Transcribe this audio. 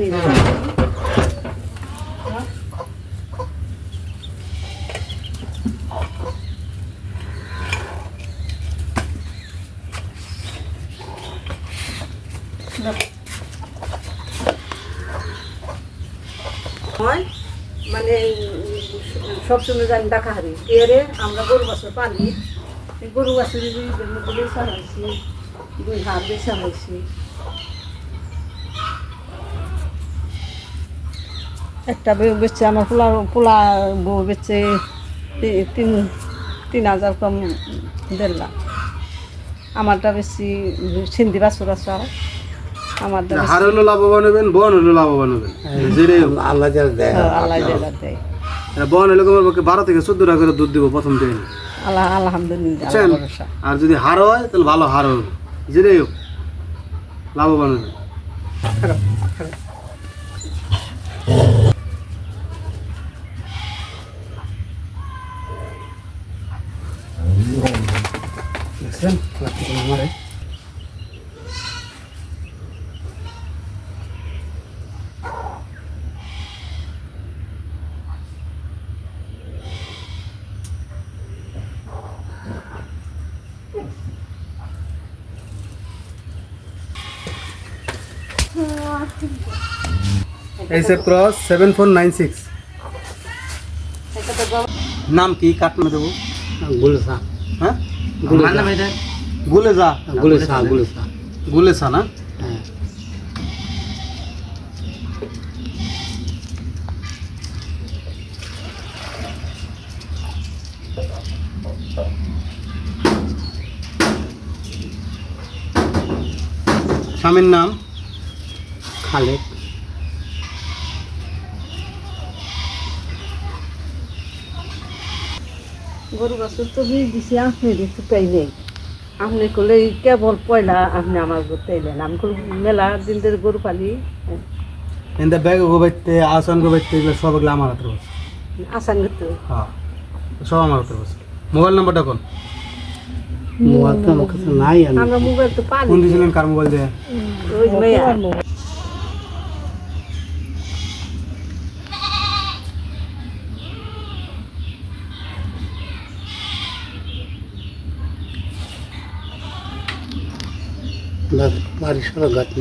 হয় মানে সবসময় জানি ডাকা হারি। এরে আমরা গরু বাছর পালি। গরু বাছর মধ্যে বেচা হয়েছি, দুই হাত বেচা হয়েছি। একটা বে- বেচছে আমার পোলা পোলা বউ বেচছে তিন তিন হাজার কম দেড় লাখ। আমারটা বেশি সিন্ধি বাছর আছে আর। আমারটা হার হলো লাভবান হবেন বন হলো লাভবান হবেন। আল্লাহ দেয়। হ্যাঁ, আল্লাহ জেলা দেয়। বন হলে তোমার পক্ষে বারো থেকে চোদ্দ টাকা করে দুধ দিব প্রথম দিন। আল্লাহ আলহামদুলিল্লাহ আল্লাহ আর যদি হার হয় তাহলে ভালো হার হবে যেটাই হোক লাভবান হবে দেখছেন লাঠি কোনো মারে এইসব cross seven four nine six নাম কি কাটনা দেবো গুলসা হ্যাঁ? গুলেসা গুলেসা না? হ্যাঁ। স্বামীর নাম? খালেক গরু বাছুর তো বীজ দিছি আপনি দিতে তাই নেই। আপনি করলে কেবল পয়লা আপনি আমার করতে এলেন। আমি মেলা দিন ধরে গরু পালি। এনতে ব্যাগ গোবাইতে আসন গোবাইতে এগুলো সব এগুলো আমার হাতে বসে আসান করতে হ্যাঁ সব আমার হাতে বসে মোবাইল নাম্বারটা কোন? মোবাইল তো আমার কাছে নাই আমি। আমরা মোবাইল তো পালি। কোন দিয়েছিলেন কার মোবাইল দিয়ে? ওই মেয়া बारिश का गत